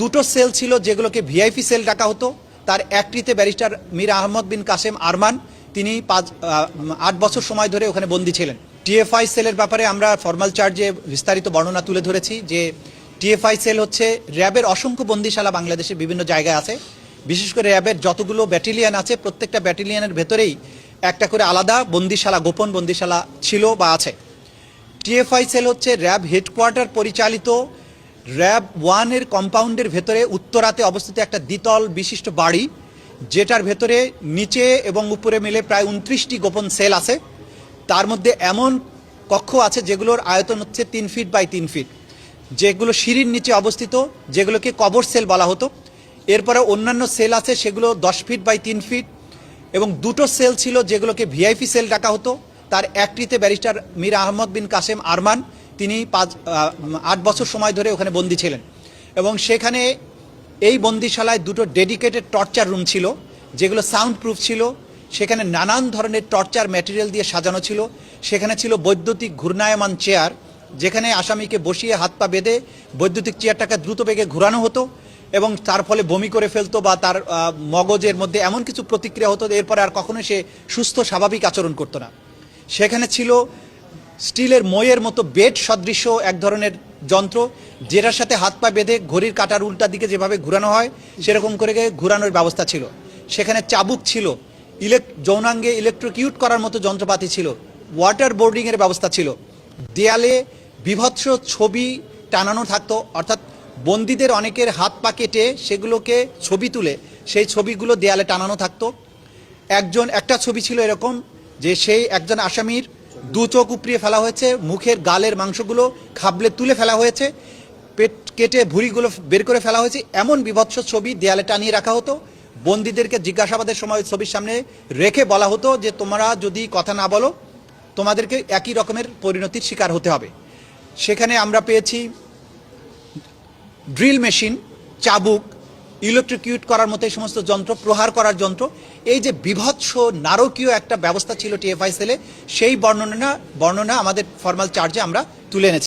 দুটো সেল ছিল যেগুলোকে ভিআইপি সেল ডাকা হতো। তার একটিতে ব্যারিস্টার মীর আহমদ বিন কাসেম আরমান, তিনি পাঁচ আট বছর সময় ধরে ওখানে বন্দী ছিলেন। টিএফআই সেলের ব্যাপারে আমরা ফর্মাল চার্জে বিস্তারিত বর্ণনা তুলে ধরেছি যে টিএফআই সেল হচ্ছে র্যাবের অসংখ্য বন্দিশালা বাংলাদেশের বিভিন্ন জায়গায় আছে। বিশেষ করে র্যাবের যতগুলো ব্যাটালিয়ান আছে, প্রত্যেকটা ব্যাটালিয়ানের ভেতরেই একটা করে আলাদা বন্দিশালা, গোপন বন্দিশালা ছিল বা আছে। টিএফআই সেল হচ্ছে র্যাব হেডকোয়ার্টার পরিচালিত র্যাব ওয়ানের কম্পাউন্ডের ভেতরে উত্তরাতে অবস্থিত একটা দ্বিতল বিশিষ্ট বাড়ি, যেটার ভেতরে নিচে এবং উপরে মিলে প্রায় উনত্রিশটি গোপন সেল আছে। তার মধ্যে এমন কক্ষ আছে যেগুলোর আয়তন হচ্ছে তিন ফিট বাই তিন ফিট, যেগুলো সিঁড়ির নিচে অবস্থিত, যেগুলোকে কবর সেল বলা হতো। এরপরে অন্যান্য সেল আছে, সেগুলো দশ ফিট বাই তিন ফিট এবং দুটো সেল ছিল যেগুলোকে ভিআইপি সেল ডাকা হতো। তার একটিতে ব্যারিস্টার মীর আহমদ বিন কাসেম আরমান তিনি পাঁচ আট বছর সময় ধরে ওখানে বন্দী ছিলেন। এবং সেখানে এই বন্দিশালায় দুটো ডেডিকেটেড টর্চার রুম ছিল, যেগুলো সাউন্ড প্রুফ ছিল, সেখানে নানান ধরনের টর্চার ম্যাটেরিয়াল দিয়ে সাজানো ছিল, সেখানে ছিল বৈদ্যুতিক ঘূর্ণায়মান চেয়ার যেখানে আসামিকে বসিয়ে হাত পা বেঁধে বৈদ্যুতিক চেয়ারটাকে দ্রুত বেগে ঘোরানো হতো এবং তার ফলে বমি করে ফেলতো বা তার মগজের মধ্যে এমন কিছু প্রতিক্রিয়া হতো, এরপরে আর কখনো সে সুস্থ স্বাভাবিক আচরণ করতো না। সেখানে ছিল স্টিলের মইয়ের মতো বেড সদৃশ্য এক ধরনের যন্ত্র, যেটার সাথে হাত পা বেঁধে ঘড়ির কাটার উল্টা দিকে যেভাবে ঘোরানো হয়, সেরকম করে ঘোরানোর ব্যবস্থা ছিল। সেখানে চাবুক ছিল, ইলেক যৌনাঙ্গে ইলেকট্রোকিউট করার মতো যন্ত্রপাতি ছিল ওয়াটার বোর্ডিংয়ের ব্যবস্থা ছিল। দেয়ালে বিভৎস ছবি টানানো থাকতো, অর্থাৎ বন্দীদের অনেকের হাত পা কেটে সেগুলোকে ছবি তুলে সেই ছবিগুলো দেয়ালে টানানো থাকতো। একজন একটা ছবি ছিল এরকম যে সেই একজন আসামির দু চোখ উপড়িয়ে ফেলা হয়েছে, মুখের গালের মাংসগুলো খাবলে তুলে ফেলা হয়েছে, পেট কেটে ভুঁড়িগুলো বের করে ফেলা হয়েছে। এমন বিভৎস ছবি দেয়ালে টানিয়ে রাখা হতো। বন্দীদেরকে জিজ্ঞাসাবাদের সময় ছবির সামনে রেখে বলা হতো যে, তোমরা যদি কথা না বলো, তোমাদেরকে একই রকমের পরিণতির শিকার হতে হবে। সেখানে আমরা পেয়েছি ড্রিল মেশিন, চাবুক ইলেকট্রিকিউট করার মতো এই সমস্ত যন্ত্র, প্রহার করার যন্ত্র, এই যে বিভৎস নারকীয় একটা ব্যবস্থা ছিল টিএফআই সেলে, সেই বর্ণনা বর্ণনা আমাদের ফর্মাল চার্জে আমরা তুলে এনেছি।